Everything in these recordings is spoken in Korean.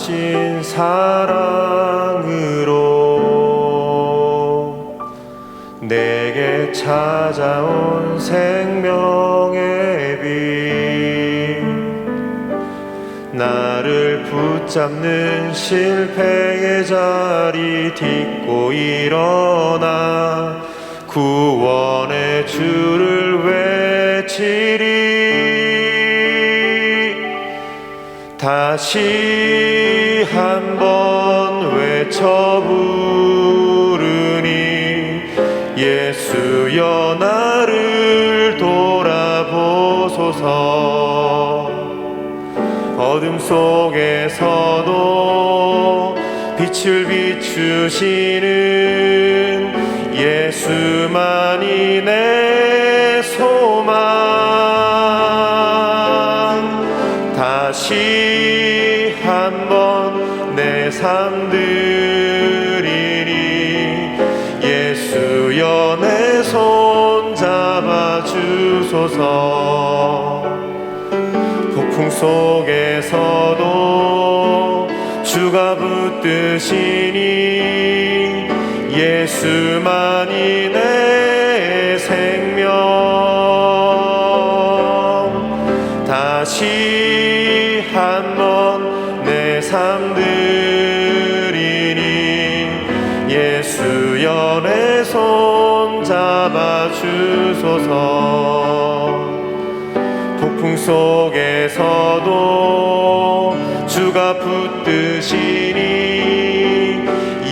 참으신 사랑으로 내게 찾아온 생명의 빛 나를 붙잡는 실패의 자리 딛고 일어나 구원의 주를 외치리 다시 한번 외쳐 부르니 예수여 나를 돌아보소서. 어둠 속에서도 빛을 비추시는 다시 한번 내 삶 드리니 예수여 내 손 잡아 주소서. 폭풍 속에서도 주가 붙드시니 예수만이 내 생명. 다시 한번 내삶 드리니 예수여 내 손 잡아 주소서. 폭풍 속에서도 주가 붙드시니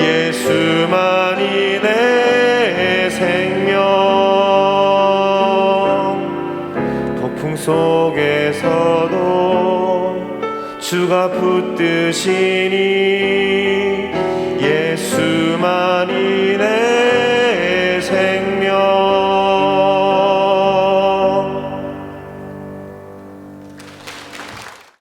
예수만이 내 생명. 폭풍 속에서도 주가 붙드시니 예수만이 내